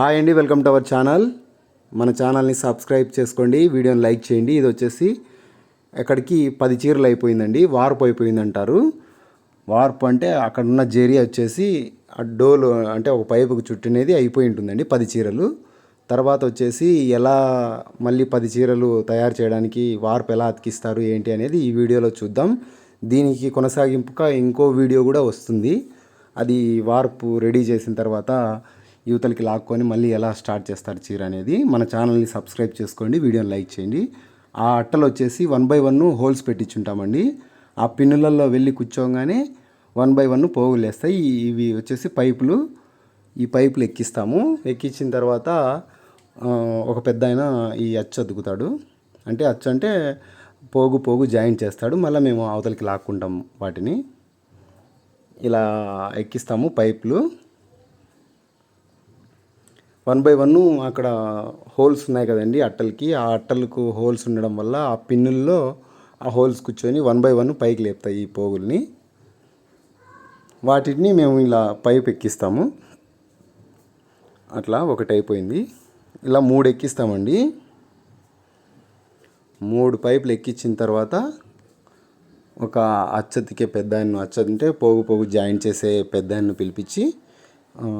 Hi అండి welcome to our channel మన ఛానల్ని సబ్స్క్రైబ్ చేసుకోండి వీడియోని లైక్ చేయండి. ఇది వచ్చేసి ఎక్కడికి పది చీరలు అయిపోయిందండి వార్పు అయిపోయింది అంటారు వార్పు అంటే అక్కడ ఉన్న జేరియా వచ్చేసి ఆ డోలు అంటే ఒక పైపుకు చుట్టినది అయిపోయి ఉంటుందండి పది చీరలు. తర్వాత వచ్చేసి ఎలా మళ్ళీ పది చీరలు తయారు చేయడానికి వార్పు ఎలా అతికిస్తారు ఏంటి అనేది ఈ వీడియోలో చూద్దాం. దీనికి కొనసాగింపుగా ఇంకో వీడియో కూడా వస్తుంది. అది వార్పు రెడీ చేసిన తర్వాత యువతలకి లాక్కొని మళ్ళీ ఎలా స్టార్ట్ చేస్తారు చీర అనేది మన ఛానల్ని సబ్స్క్రైబ్ చేసుకోండి వీడియోని లైక్ చేయండి. ఆ అట్టలు వచ్చేసి వన్ బై వన్ హోల్స్ పెట్టించుంటామండి. ఆ పిన్నులలో వెళ్ళి కూర్చోగానే వన్ బై వన్ పోగులు వేస్తాయి ఇవి వచ్చేసి పైపులు. ఈ పైపులు ఎక్కిస్తాము. ఎక్కించిన తర్వాత ఒక పెద్ద ఆయన ఈ అచ్చు అతుకుతాడు. అంటే అచ్చు అంటే పోగు పోగు జాయింట్ చేస్తాడు. మళ్ళీ మేము అవతలకి లాక్కుంటాం వాటిని. ఇలా ఎక్కిస్తాము పైపులు. వన్ బై వన్ అక్కడ హోల్స్ ఉన్నాయి కదండి అట్టలకి. ఆ అట్టలకు హోల్స్ ఉండడం వల్ల ఆ పిన్నుల్లో ఆ హోల్స్ కూర్చొని వన్ బై వన్ పైకి లేపుతాయి ఈ పోగుల్ని. వాటిని మేము ఇలా పైప్ ఎక్కిస్తాము. అట్లా ఒకటి అయిపోయింది ఇలా మూడు ఎక్కిస్తామండి. మూడు పైపులు ఎక్కించిన తర్వాత ఒక అచ్చతికే పెద్ద ఆయన అచ్చ అంటే పోగు పోగు జాయిన్ చేసే పెద్ద ఆయన్ను పిలిపించి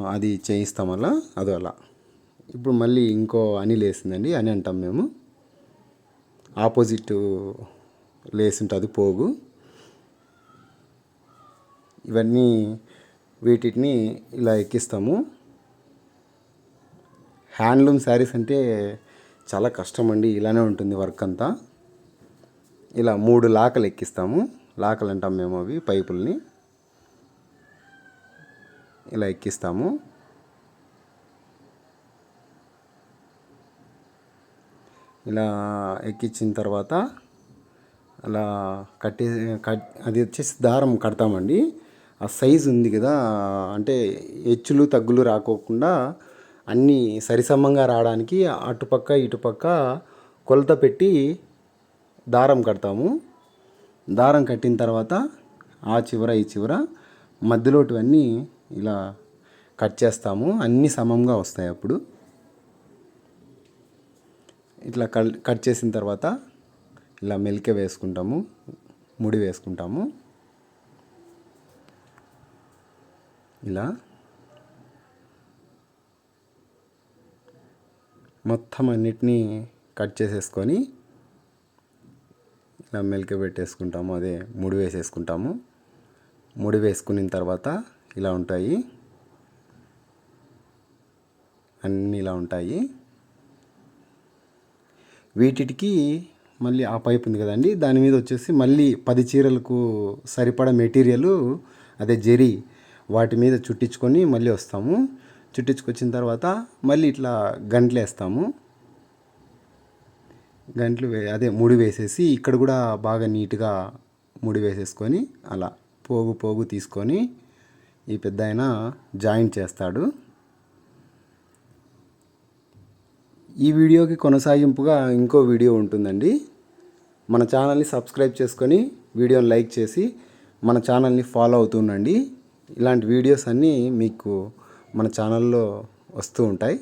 అది చేయిస్తాం అలా అదో అలా. ఇప్పుడు మళ్ళీ ఇంకో అని లేసిందండి అని అంటాం మేము. ఆపోజిట్ లేసుంటుంది పోగు. ఇవన్నీ వీటిని ఇలా ఎక్కిస్తాము. హ్యాండ్లూమ్ శారీస్ అంటే చాలా కష్టం అండి ఇలానే ఉంటుంది వర్క్ అంతా. ఇలా మూడు లాకలు ఎక్కిస్తాము. లాకలు అంటాం మేము అవి పైపుల్ని. ఇలా ఎక్కిస్తాము. ఇలా ఎక్కించిన తర్వాత అలా కట్టే కట్ అది వచ్చేసి దారం కడతామండి. ఆ సైజు ఉంది కదా అంటే హెచ్చులు తగ్గులు రాకోకుండా అన్నీ సరిసమంగా రావడానికి అటుపక్క ఇటుపక్క కొలత పెట్టి దారం కడతాము. దారం కట్టిన తర్వాత ఆ చివర ఈ చివర మధ్యలోటివన్నీ ఇలా కట్ చేస్తాము. అన్నీ సమంగా వస్తాయి అప్పుడు. ఇట్లా కల్ కట్ చేసిన తర్వాత ఇలా మెలిక వేసుకుంటాము ముడి వేసుకుంటాము. ఇలా. మొత్తం అన్నిటినీ కట్ చేసేసుకొని ఇలా మెలిక పెట్టేసుకుంటాము అదే ముడి వేసేసుకుంటాము. ముడి వేసుకున్న తర్వాత ఇలా ఉంటాయి. అన్నీ ఇలా ఉంటాయి. వీటికి మళ్ళీ ఆ పైప్ ఉంది కదండి. దాని మీద వచ్చేసి మళ్ళీ పది చీరలకు సరిపడా మెటీరియల్ అదే జెరీ వాటి మీద చుట్టించుకొని మళ్ళీ వస్తాము. చుట్టించుకొచ్చిన తర్వాత మళ్ళీ ఇట్లా గంటలు వేస్తాము. గంటలు వే అదే ముడి వేసేసి ఇక్కడ కూడా బాగా నీట్గా ముడి వేసేసుకొని అలా పోగు పోగు తీసుకొని ఈ పెద్ద ఆయన జాయింట్ చేస్తాడు. ఈ వీడియోకి కొనసాగింపుగా ఇంకో వీడియో ఉంటుందండి. మన ఛానల్ని సబ్స్క్రైబ్ చేసుకొని వీడియోని లైక్ చేసి మన ఛానల్ని ఫాలో అవుతుండండి ఇలాంటి వీడియోస్ అన్నీ మీకు మన ఛానల్లో వస్తూ ఉంటాయి.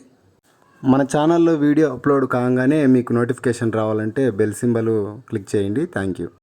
మన ఛానల్లో వీడియో అప్లోడ్ కాగానే మీకు నోటిఫికేషన్ రావాలంటే బెల్ సింబల్ క్లిక్ చేయండి. Thank you.